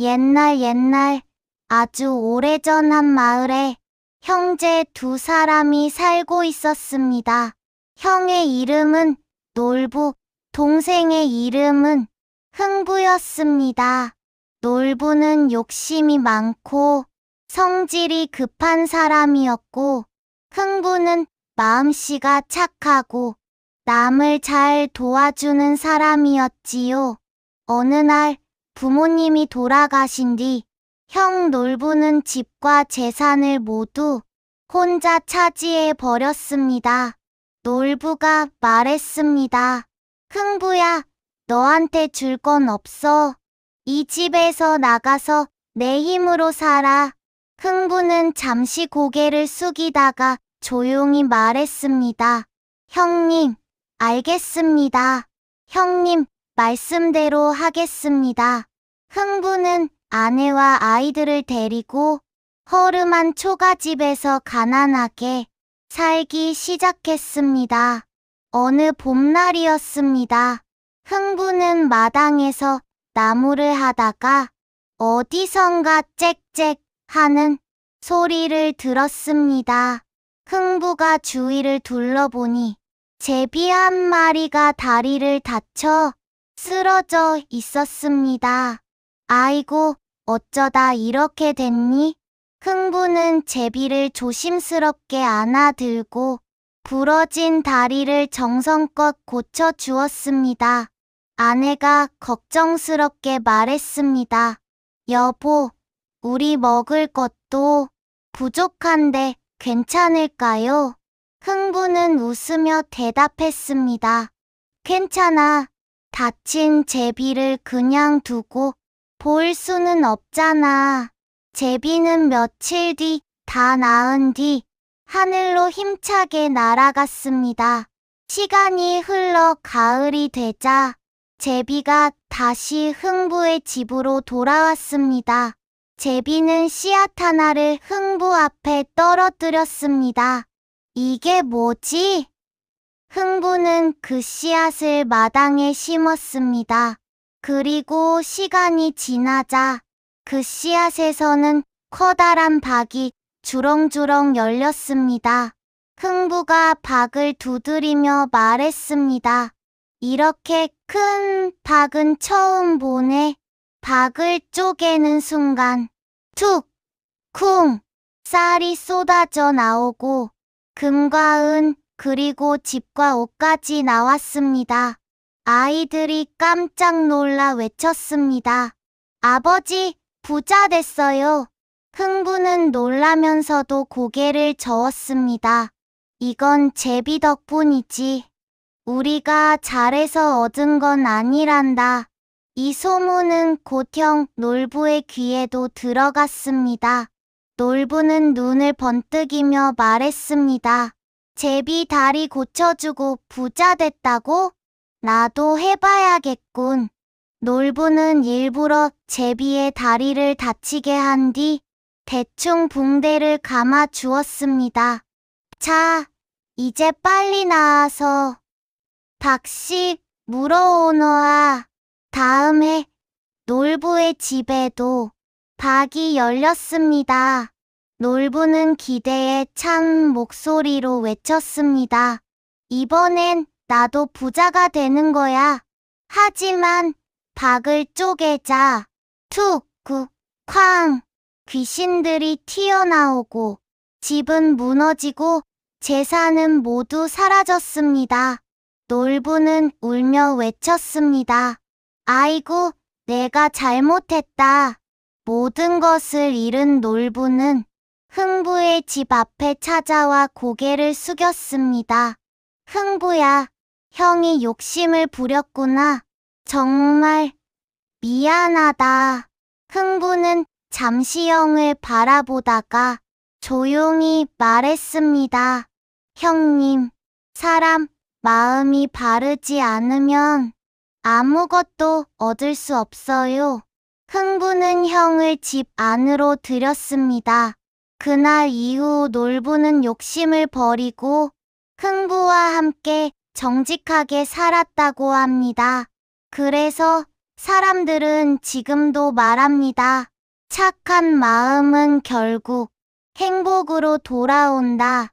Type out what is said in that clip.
옛날 옛날 아주 오래전 한 마을에 형제 두 사람이 살고 있었습니다. 형의 이름은 놀부, 동생의 이름은 흥부였습니다. 놀부는 욕심이 많고 성질이 급한 사람이었고 흥부는 마음씨가 착하고 남을 잘 도와주는 사람이었지요. 어느 날 부모님이 돌아가신 뒤 형 놀부는 집과 재산을 모두 혼자 차지해 버렸습니다. 놀부가 말했습니다. 흥부야, 너한테 줄 건 없어. 이 집에서 나가서 내 힘으로 살아. 흥부는 잠시 고개를 숙이다가 조용히 말했습니다. 형님, 알겠습니다. 형님, 말씀대로 하겠습니다. 흥부는 아내와 아이들을 데리고 허름한 초가집에서 가난하게 살기 시작했습니다. 어느 봄날이었습니다. 흥부는 마당에서 나무를 하다가 어디선가 짹짹 하는 소리를 들었습니다. 흥부가 주위를 둘러보니 제비 한 마리가 다리를 다쳐 쓰러져 있었습니다. 아이고, 어쩌다 이렇게 됐니? 흥부는 제비를 조심스럽게 안아들고 부러진 다리를 정성껏 고쳐 주었습니다. 아내가 걱정스럽게 말했습니다. 여보, 우리 먹을 것도 부족한데 괜찮을까요? 흥부는 웃으며 대답했습니다. 괜찮아. 다친 제비를 그냥 두고 볼 수는 없잖아. 제비는 며칠 뒤 다 나은 뒤 하늘로 힘차게 날아갔습니다. 시간이 흘러 가을이 되자 제비가 다시 흥부의 집으로 돌아왔습니다. 제비는 씨앗 하나를 흥부 앞에 떨어뜨렸습니다. 이게 뭐지? 흥부는 그 씨앗을 마당에 심었습니다. 그리고 시간이 지나자 그 씨앗에서는 커다란 박이 주렁주렁 열렸습니다. 흥부가 박을 두드리며 말했습니다. 이렇게 큰 박은 처음 보네. 박을 쪼개는 순간 툭, 쿵, 쌀이 쏟아져 나오고 금과 은 그리고 집과 옷까지 나왔습니다. 아이들이 깜짝 놀라 외쳤습니다. 아버지, 부자 됐어요. 흥부는 놀라면서도 고개를 저었습니다. 이건 제비 덕분이지. 우리가 잘해서 얻은 건 아니란다. 이 소문은 곧형 놀부의 귀에도 들어갔습니다. 놀부는 눈을 번뜩이며 말했습니다. 제비 다리 고쳐주고 부자 됐다고? 나도 해봐야겠군. 놀부는 일부러 제비의 다리를 다치게 한 뒤 대충 붕대를 감아 주었습니다. 자, 이제 빨리 나와서 박씨 물어오너아. 다음 해 놀부의 집에도 박이 열렸습니다. 놀부는 기대에 찬 목소리로 외쳤습니다. 이번엔 나도 부자가 되는 거야. 하지만 박을 쪼개자 툭, 구, 쾅 귀신들이 튀어나오고 집은 무너지고 재산은 모두 사라졌습니다. 놀부는 울며 외쳤습니다. 아이고, 내가 잘못했다. 모든 것을 잃은 놀부는 흥부의 집 앞에 찾아와 고개를 숙였습니다. 흥부야, 형이 욕심을 부렸구나. 정말 미안하다. 흥부는 잠시 형을 바라보다가 조용히 말했습니다. 형님, 사람 마음이 바르지 않으면 아무것도 얻을 수 없어요. 흥부는 형을 집 안으로 들였습니다. 그날 이후 놀부는 욕심을 버리고 흥부와 함께 정직하게 살았다고 합니다. 그래서 사람들은 지금도 말합니다. 착한 마음은 결국 행복으로 돌아온다.